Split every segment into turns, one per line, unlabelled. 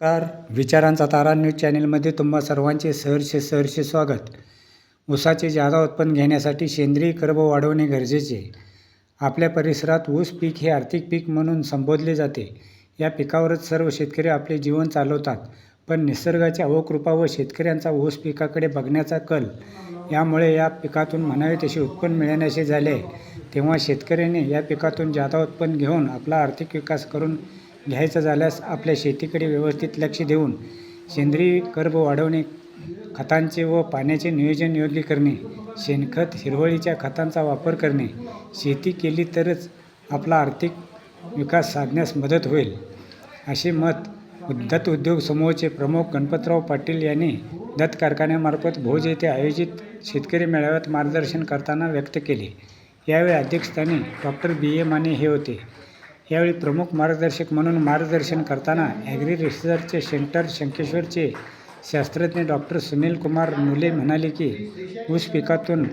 नमस्कार. विचारांचा तारा न्यूज चॅनेलमध्ये तुम्हा सर्वांचे सहर्ष सहर्ष स्वागत. ऊसाचे जादा उत्पन्न घेण्यासाठी सेंद्रिय कर्ब वाढवणे गरजेचे. आपल्या परिसरात ऊस पीक हे आर्थिक पीक म्हणून संबोधले जाते. या पिकावरच सर्व शेतकरी आपले जीवन चालवतात. पण निसर्गाच्या अवकृपा व शेतकऱ्यांचा ऊस पिकाकडे बघण्याचा कल यामुळे या पिकातून म्हणावे तसे उत्पन्न मिळण्याचे झाले. तेव्हा शेतकऱ्याने या पिकातून जादा उत्पन्न घेऊन आपला आर्थिक विकास करून घ्यायचा झाल्यास आपल्या शेतीकडे व्यवस्थित लक्ष देऊन सेंद्रिय कर्ब वाढवणे खतांचे व पाण्याचे नियोजन योग्य करणे शेणखत हिरवळीच्या खतांचा वापर करणे शेती केली तरच आपला आर्थिक विकास साधण्यास मदत होईल. असे मत दत्त उद्योग समूहाचे प्रमुख गणपतराव पाटील यांनी दत्त कारखान्यामार्फत भोज येथे आयोजित शेतकरी मेळाव्यात मार्गदर्शन करताना व्यक्त केले. यावेळी अध्यक्षस्थानी डॉक्टर बी ए माने हे होते. यावेळी प्रमुख मार्गदर्शक म्हणून मार्गदर्शन करताना ॲग्री रिसर्च सेंटर शंकेश्वरचे शास्त्रज्ञ डॉक्टर सुनील कुमार मुले म्हणाले की ऊस पिकातून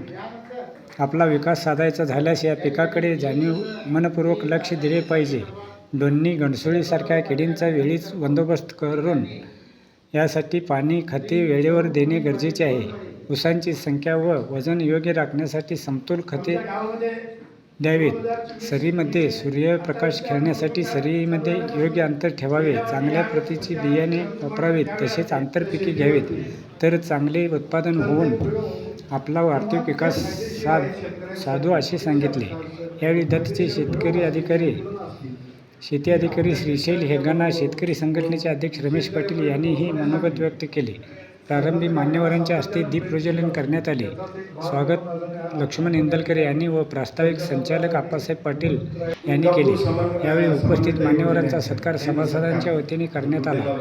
आपला विकास साधायचा झाल्यास या पिकाकडे जाणीव मनपूर्वक लक्ष दिले पाहिजे. डोन्नी गणसोळीसारख्या किडींचा वेळीच बंदोबस्त करून यासाठी पाणी खते वेळेवर देणे गरजेचे आहे. ऊसांची संख्या व वजन योग्य राखण्यासाठी समतोल खते द्यावेत. सरीमध्ये सूर्यप्रकाश खेळण्यासाठी सरीमध्ये योग्य अंतर ठेवावे. चांगल्या प्रतीची बियाणे वापरावेत. तसेच आंतरपिके घ्यावीत. तर चांगले उत्पादन होऊन आपला आर्थिक विकास साध साधू असे सांगितले. यावेळी दत्तचे शेतकरी अधिकारी शेती अधिकारी श्रीशैल हेगाना शेतकरी संघटनेचे अध्यक्ष रमेश पाटील यांनीही मनोगत व्यक्त केले. प्रारंभी मान्यवरांच्या हस्ते दीप प्रज्वलन करण्यात आले. स्वागत लक्ष्मण इंदलकर यांनी व प्रास्ताविक संचालक आप्पासाहेब पाटील यांनी केले. यावेळी उपस्थित मान्यवरांचा सत्कार सभासदांच्या वतीने करण्यात आला.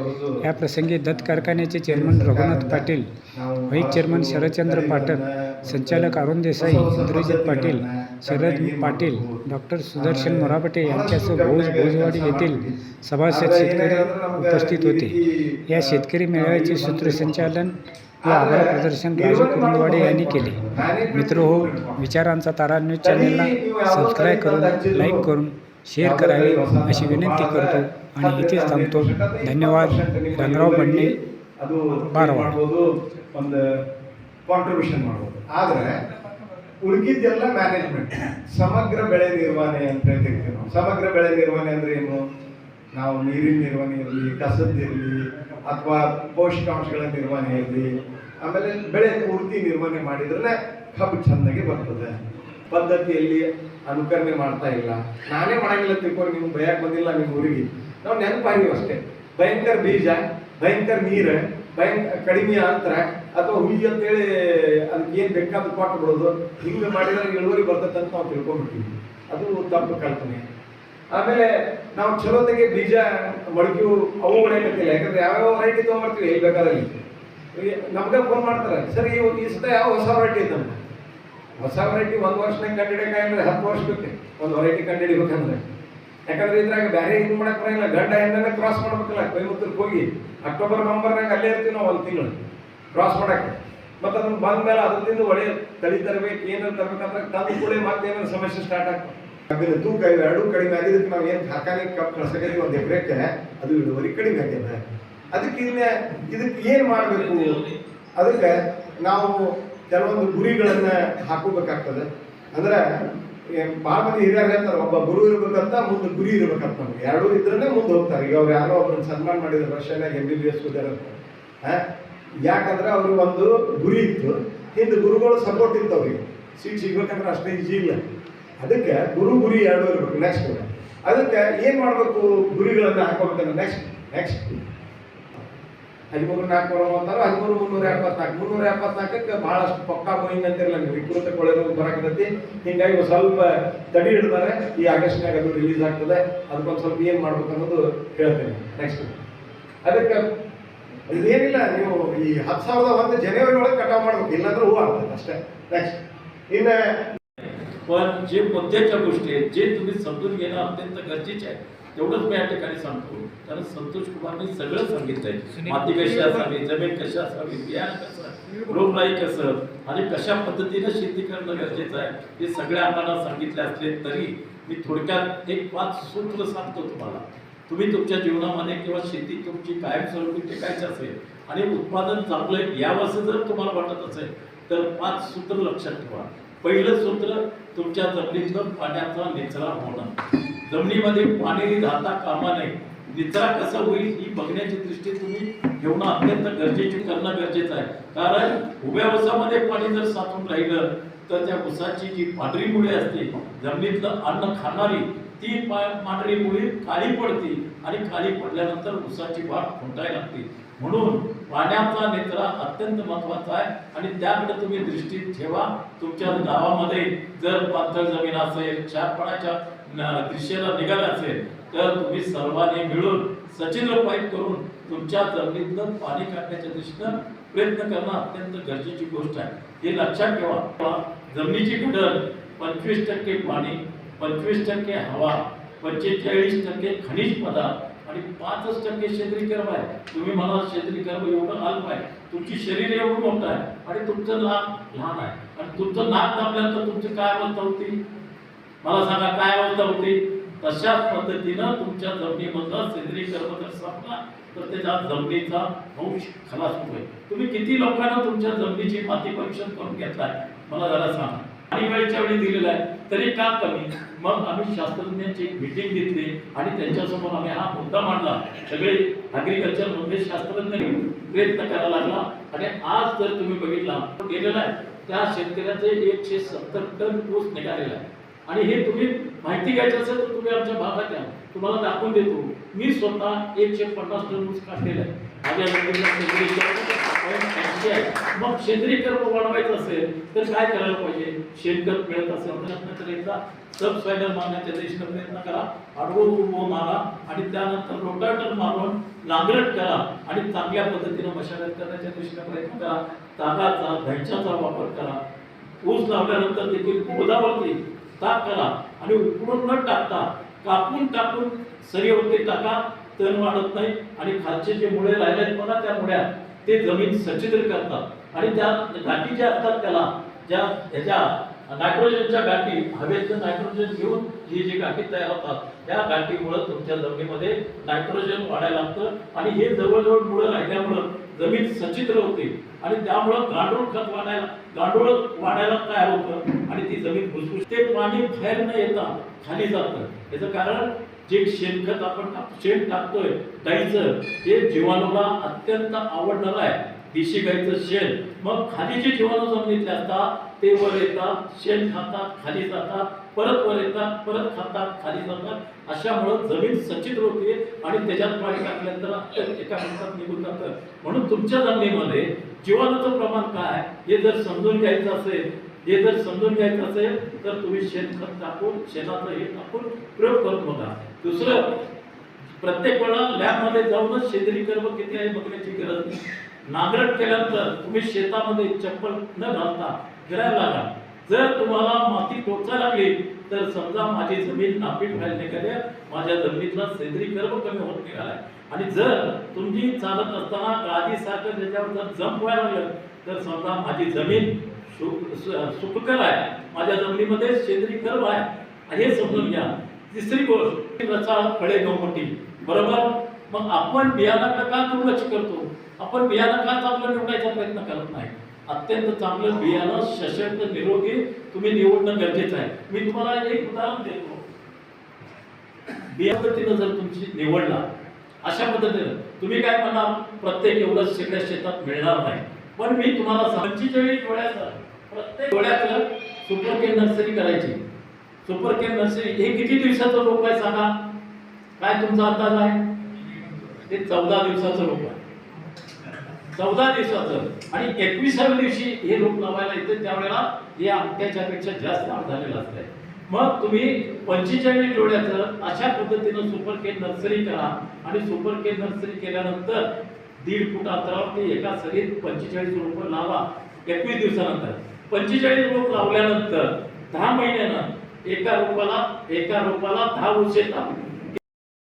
या प्रसंगी दत्त कारखान्याचे chairman Raghunath Patil vice chairman Sharadchandra Pathak संचालक अरुण देसाई इंद्रजित पाटील शरद पाटील डॉक्टर सुदर्शन मोरापटे यांच्यासह भोज भोजवाडी येथील सभासद शेतकरी उपस्थित होते या शेतकरी मेळाव्याचे सूत्रसंचालन व आभार प्रदर्शन राजू कुरुंदवाडे यांनी केले मित्र हो विचारांचा तारा न्यूज चॅनलला सबस्क्राईब करून लाईक करून शेअर करावे अशी विनंती करतो आणि इथेच थांबतो धन्यवाद रंगराव बंडे
ಅದು
ಬಾರವಾಡ.
ಮಾಡ್ಬೋದು ಒಂದು ಕಾಂಟ್ರಿಬ್ಯೂಷನ್ ಮಾಡ್ಬೋದು ಆದ್ರೆ ಉಳಿದಿದ್ದೆಲ್ಲ ಮ್ಯಾನೇಜ್ಮೆಂಟ್ ಸಮಗ್ರ ಬೆಳೆ ನಿರ್ವಹಣೆ ಅಂತ ಹೇಳ್ತೀವಿ ನಾವು. ಸಮಗ್ರ ಬೆಳೆ ನಿರ್ವಹಣೆ ಅಂದ್ರೆ ಏನು? ನಾವು ನೀರಿನ ನಿರ್ವಹಣೆ ಇರಲಿ, ಕಸದ ಇರಲಿ, ಅಥವಾ ಪೋಷಕಾಂಶಗಳ ನಿರ್ವಹಣೆ ಇರಲಿ, ಆಮೇಲೆ ಬೆಳೆ ಪೂರ್ತಿ ನಿರ್ವಹಣೆ ಮಾಡಿದ್ರೆ ಕಬ್ಬು ಚೆನ್ನಾಗಿ ಬರ್ತದೆ. ಪದ್ಧತಿಯಲ್ಲಿ ಅನುಕರಣೆ ಮಾಡ್ತಾ ಇಲ್ಲ. ನಾನೇ ಮಾಡಂಗಿಲ್ಲ ತಿಳ್ಕೊಂಡು ನೀವು ಭಯಕ್ಕೆ ಬಂದಿಲ್ಲ ನಿಮ್ಮ ಊರಿಗೆ. ನಾವು ನೆನಪಾಗಿವಿ ಅಷ್ಟೇ ಭಯಂಕರ ಬೀಜ, ಭಯಂಕರ ನೀರು ಭಯಂಕರ ಕಡಿಮೆ ಅಂತರ ಅಥವಾ ಅಂತ ಅಂತೇಳಿ ಅದಕ್ಕೆ ಏನು ಬೇಕಾದ ಕೊಟ್ಟು ಬಿಡೋದು. ಹಿಂಗೆ ಮಾಡಿದ್ರೆ ಇಳುವರಿ ಬರ್ತೈತೆ ಅಂತ ನಾವು ತಿಳ್ಕೊಂಡ್ಬಿಟ್ಟಿವಿ ಅದು ತಪ್ಪು ಕಲ್ಪನೆ. ಆಮೇಲೆ ನಾವು ಚಲೋತೆಗೆ ಬೀಜ ಮೊಳಕೆ ಅವು ಹೊಡೆಯಕತ್ತಿಲ್ಲ ಯಾಕಂದ್ರೆ ಯಾವ್ಯಾವ ವೆರೈಟಿ ತೊಗೊಂಬರ್ತೀವಿ, ಎಲ್ಲಿ ಬೇಕಾದಲ್ಲಿ ನಮ್ಗೆ ಫೋನ್ ಮಾಡ್ತಾರೆ, ಸರ್, ಈ ಈ ಸತ ಯಾವ ಹೊಸ ವೆರೈಟಿ ಐತೆ ಹೊಸ ವೆರೈಟಿ ಒಂದು ವರ್ಷನಾಗ ಅಂದರೆ ಹತ್ತು ವರ್ಷ ಬೇಕು. ಒಂದು ವೆರೈಟಿ ಕಂಡಿಡಿಬೇಕಂದ್ರೆ. ಯಾಕಂದ್ರೆ ಇದ್ರಾಗ ಬೇರೆ ಇದು ಮಾಡಕ್ ಬರಂಗಿಲ್ಲ. ಗಂಡ ಹಿಂದನೇ ಕ್ರಾಸ್ ಮಾಡ್ಬೇಕಲ್ಲ, ಕೊಯಮತ್ತೂರ್ಗೆ ಹೋಗಿ ಅಕ್ಟೋಬರ್ ನವಂಬರ್ನಾಗ ಅಲ್ಲೇ ಇರ್ತೀವಿ ನಾವು ಒಂದು ತಿಂಗಳು. ಕ್ರಾಸ್ ಮಾಡಕ್ಕೆ. ಮತ್ತೆ ಅದನ್ನ ಬಂದ ಮೇಲೆ ಅದರಿಂದ ಒಳ್ಳೆ ತಳಿ ತರಬೇಕು ಏನಾರು ತರ್ಬೇಕಂದ್ರೆ ತಂದು ಕೂಡ ಮತ್ತೆ ಏನಾದ್ರು ಸಮಸ್ಯೆ ಸ್ಟಾರ್ಟ್ ಆಗ್ತದೆ ಕಬ್ಬಿನ ತೂಕ ಎರಡೂ ಕಡಿಮೆ ಆಗಿದ್ದಕ್ಕೆ ನಾವು ಏನು ಕಾರ್ಖಾನೆ ಕಪ್ ಕಳ್ಸಕ್ಕೆ ಒಂದು ಎಕರೆಕ್ಕೆ ಅದು ಇಳುವರಿ ಕಡಿಮೆ ಆಗ್ಯದ. ಅದಕ್ಕೆ ಇಲ್ಲೇ ಇದಕ್ಕೆ ಏನು ಮಾಡಬೇಕು? ಅದಕ್ಕೆ ನಾವು ಕೆಲವೊಂದು ಗುರಿಗಳನ್ನು ಹಾಕೋಬೇಕಾಗ್ತದೆ. ಅಂದ್ರೆ ಭಾಳ ಮಂದಿ ಹಿರಿಯರು ಹೇಳ್ತಾರೆ, ಒಬ್ಬ ಗುರು ಇರ್ಬೇಕಂತ ಮುಂದೆ ಗುರಿ ಇರ್ಬೇಕಂತ. ನಮ್ಗೆ ಎರಡೂ ಇದ್ರೇ ಮುಂದೆ ಹೋಗ್ತಾರೆ. ಈಗ ಅವ್ರು ಯಾರೋ ಒಬ್ಬರನ್ನ ಸನ್ಮಾನ ಮಾಡಿದ್ರು ರಷ್ಯಾನಾಗ ಎಂ ಬಿ ಬಿ ಎಸ್ ಯಾಕಂದ್ರೆ ಅವ್ರಿಗೆ ಒಂದು ಗುರಿ ಇತ್ತು. ಹಿಂದೆ ಗುರುಗಳು ಸಪೋರ್ಟ್ ಇತ್ತು ಅವ್ರಿಗೆ. ಸೀಟ್ ಸಿಗ್ಬೇಕಂದ್ರೆ ಅಷ್ಟೇ ಈಜಿ ಇಲ್ಲ. ಅದಕ್ಕೆ ಗುರು ಗುರಿ ಎರಡು ಇರ್ಬೇಕು ನೆಕ್ಸ್ಟ್ ಅದಕ್ಕೆ ಏನು ಮಾಡಬೇಕು ಗುರಿಗಳನ್ನ ಹಾಕೋಬೇಕಂದ್ರೆ ನೆಕ್ಸ್ಟ್ ನೆಕ್ಸ್ಟ್ ಹದಿಮೂರು ನಾಲ್ಕು ಅಂತಾರೆ ಹದಿಮೂರು ಮುನ್ನೂರ ಎಪ್ಪತ್ನಾಲ್ಕು ಮುನ್ನೂರ ಎಪ್ಪತ್ನಾಲ್ಕಕ್ಕೆ ಬಹಳಷ್ಟು ಪಕ್ಕಾ ಬೋಯಿಂಗ್ ಅಂತಿರಲ್ಲ ನೀವು ವಿಕೃತ ಕೊಳೆರು ಬರಾಕತ್ತೈತಿ ಹಿಂಗಾಗಿ ಒಂದ್ ಸ್ವಲ್ಪ ತಡಿ ಹಿಡಿದಾರೆ ಈ ಆಗಸ್ಟ್ನಾಗ ಅದು ರಿಲೀಸ್ ಆಗ್ತದೆ ಅದಕ್ಕೊಂದು ಸ್ವಲ್ಪ ಏನು ಮಾಡ್ಬೇಕು ಅನ್ನೋದು ಹೇಳ್ತೇನೆ ನೆಕ್ಸ್ಟ್ ಅದಕ್ಕೆ ಇದೇನಿಲ್ಲ ನೀವು ಈ ಹತ್ತು ಸಾವಿರದ ಒಂದು ಜನವರಿ ಒಳಗೆ ಕಟಾವ್ ಮಾಡ್ಬೇಕು ಇಲ್ಲಾಂದ್ರೆ ಹೂ ಆಗ್ತದೆ ಅಷ್ಟೇ ನೆಕ್ಸ್ಟ್ ಇನ್ನು
पण जे मुद्द्याच्या गोष्टी आहेत जे तुम्ही समजून घेणं अत्यंत गरजेचे आहे तेवढंच मी या ठिकाणी सांगतो. कारण संतोष कुमारने सगळं सांगितलंय. माती कशी असावी जमीन कशी असावी बियाणं कसं रोगराई कसं आणि कशा पद्धतीनं शेती करणं गरजेचं आहे हे सगळे आम्हाला सांगितले असले तरी मी थोडक्यात एक पाच सूत्र सांगतो तुम्हाला. तुम्ही तुमच्या जीवनामध्ये किंवा शेती तुमची कायमस्वरूपी टिकायची असेल आणि उत्पादन चांगलं यावं जर तुम्हाला वाटत असेल तर पाच सूत्र लक्षात ठेवा. पहिलं सूत्र तुमच्या जमिनीतलं पाण्याचा निचरा होणं. जमिनीमध्ये पाणी राहता कामा नये. निचरा कसा होईल ही बघण्याची दृष्टी तुम्ही ठेवणं अत्यंत गरजेची करणं गरजेचं आहे. कारण उभ्या उसामध्ये पाणी जर साचून राहिलं तर त्या उसाची जी पांढरी मुळे असते जमिनीतलं अन्न खाणारी ती पांढरी मुळी काळी पडते आणि खाली पडल्यानंतर ऊसाची वाढ खुंटायला लागते. म्हणून पाण्याचा निचरा अत्यंत महत्त्वाचा आहे आणि त्याकडे तुम्ही दृष्टी ठेवा. तुमच्या गावामध्ये जर पातळ जमीन असेल क्षारपणाच्या दिशेला निघाला असेल तर तुम्ही सर्वांनी मिळून सचित्र पाईप करून तुमच्या जमिनीतलं पाणी काढण्याच्या दृष्टीनं प्रयत्न करणं अत्यंत गरजेची गोष्ट आहे. हे लक्षात ठेवा. जमिनीची घडण पंचवीस टक्के पाणी पंचवीस टक्के हवा पंचेचाळीस टक्के खनिज पदार्थ आणि पाचच टक्के शेंद्री कर्म आहे. तुम्ही मला शेंद्री कर्म एवढं अल्प आहे. तुमची शरीर एवढं मोठं आहे आणि तुमचं नाक लहान आहे. आणि तुमचं नाक दाबल्यानंतर तुमची काय अवस्था होती? मला सांगा काय अवस्था होती? तशाच पद्धतीनं तुमच्या जमिनीमधला सेंद्रिय कर्म जर संपला तर त्याच्या जमिनीचा अंश खलास होतोय तुम्ही किती लोकांना तुमच्या जमिनीची माती परीक्षण करून घेतलाय? मला जरा सांगा. आणि वेळच्या वेळी दिलेला आहे तरी का कमी? मग आम्ही शास्त्रज्ञांची एक मिटिंग घेतली आणि त्यांच्यासमोर आम्ही हा मुद्दा मांडला. सगळे अग्रिकल्चरमध्ये शास्त्रज्ञ प्रयत्न करायला लागला. आणि आज जर तुम्ही बघितला गेलेला आहे त्या शेतकऱ्याचे एकशे सत्तर टन ऊस निघालेला आहे. आणि हे तुम्ही माहिती घ्यायची असेल तर तुम्ही आमच्या भागात या. तुम्हाला दाखवून देतो. मी स्वतः एकशे पन्नास टन ऊस काढलेला आहे. माझ्या सेंद्रिय आहे. मग सेंद्रिय कर्म वाढवायचं असेल तर काय करायला पाहिजे? शेणखत मिळत असेल तर प्रयत्न करायचा. सब मारण्याच्या दिशेने प्रयत्न करा. आडवं उभं मारा आणि त्यानंतर रोटाटर मारून नांगरट करा आणि चांगल्या पद्धतीनं मशागत करण्याच्या दिशेने प्रयत्न करा. तागाचा धैंचाचा वापर करा. ऊस लावल्यानंतर देखील गोदावरती ताक करा आणि उकडून न टाकता कापून टाकून सरीवरती टाका तण वाढत नाही आणि खालचे जे मुळे राहिले आहेत म्हणा त्या मुळ्या ते जमीन सच्छिद्र करतात. आणि त्या गाठी ज्या असतात त्याला ज्या ह्याच्या नायट्रोजनच्या गाठी हवेतलं नायट्रोजन घेऊन ही जी गाठी तयार होतात त्या गाठीमुळं तुमच्या जमिनीमध्ये नायट्रोजन वाढायला लागतं. आणि हे जवळजवळ मुळं राहिल्यामुळं जमीन सचित्र होते. आणि त्यामुळं गांडूळ खत वाढायला गांडूळ वाढायला तयार होतं. आणि ती जमीन भुसभुस ते पाणी बाहेर न येता खाली जातं. याचं कारण जे शेणखत आपण शेण टाकतोय गाईचं ते जीवाणूला अत्यंत आवडणार आहे. देशी गाईचं शेण. मग खाली जे जीवाणू जमिनीतले असतात ते वर येतात शेण खातात खाली जातात. परत वर येतात परत खातात खाली जातात. अशामुळं जमीन सचित्र होते आणि त्याच्यात पाणी टाकल्यानंतर एका मिनिटात निघून जातं. म्हणून तुमच्या जमिनीमध्ये जीवाणूचं प्रमाण काय हे जर समजून घ्यायचं असेल हे जर समजून घ्यायचं असेल तर तुम्ही शेणखत टाकून शेणाचं हे टाकून प्रयोग करून बघा. दुसरं प्रत्येक वेळा लॅबमध्ये जाऊनच सेंद्रिय कर्म किती आहे बघण्याची गरज नाही. नांगरट केल्यानंतर तुम्ही शेतामध्ये चप्पल न घालता फिरायला लागा. जर तुम्हाला माती टोचा लागली तर समजा माझी जमीन नापीट व्हायला निघाली माझ्या जमिनीतला सेंद्रिय कर्म कमी होत निघालाय आणि जर तुम्ही चालत असताना गादी सारखं त्याच्यावर जर जंप व्हायला लागलं तर समजा माझी जमीन सु- सुखकर आहे. माझ्या जमिनीमध्ये सेंद्रिय कर्म आहे. हे समजून घ्या. तिसरी गोष्ट रचा फळे गवमटी बरोबर? मग आपण बियाणा का दुर्लक्ष करतो? आपण बियाणा का चांगलं निवडायचा प्रयत्न करत नाही? अत्यंत चांगलं बियाणं सशक्त निरोगी तुम्ही निवडणं गरजेचं आहे. मी तुम्हाला एक उदाहरण देतो. बिया पद्धतीनं जर तुमची निवडला अशा पद्धतीनं तुम्ही काय म्हणा प्रत्येक एवढं सगळ्या शेतात मिळणार नाही. पण मी तुम्हाला पंचेचाळीस डोळ्याचं प्रत्येक डोळ्याचं सुपर केअर नर्सरी करायची. सुपर केअर नर्सरी हे किती दिवसाचं रोप आहे सांगा? काय तुमचा अंदाज आहे? ते चौदा दिवसाचं रोप आहे. चौदा दिवसाचं. आणि एकविसाव्या दिवशी हे रूप लावायला येते त्यावेळेला हे अंगठ्याच्यापेक्षा जास्त आठ झालेलं असतंय मग तुम्ही पंचेचाळीस डोळ्याचं अशा पद्धतीनं सुपर केअर नर्सरी करा. आणि सुपर केअर नर्सरी केल्यानंतर दीड फूट अंतरावरती एका सरीत पंचेचाळीस रोप लावा. एकवीस दिवसानंतर. पंचेचाळीस रोप लावल्यानंतर दहा महिन्यानं एका रोपाला एका रोपाला दहा वर्षे येतात.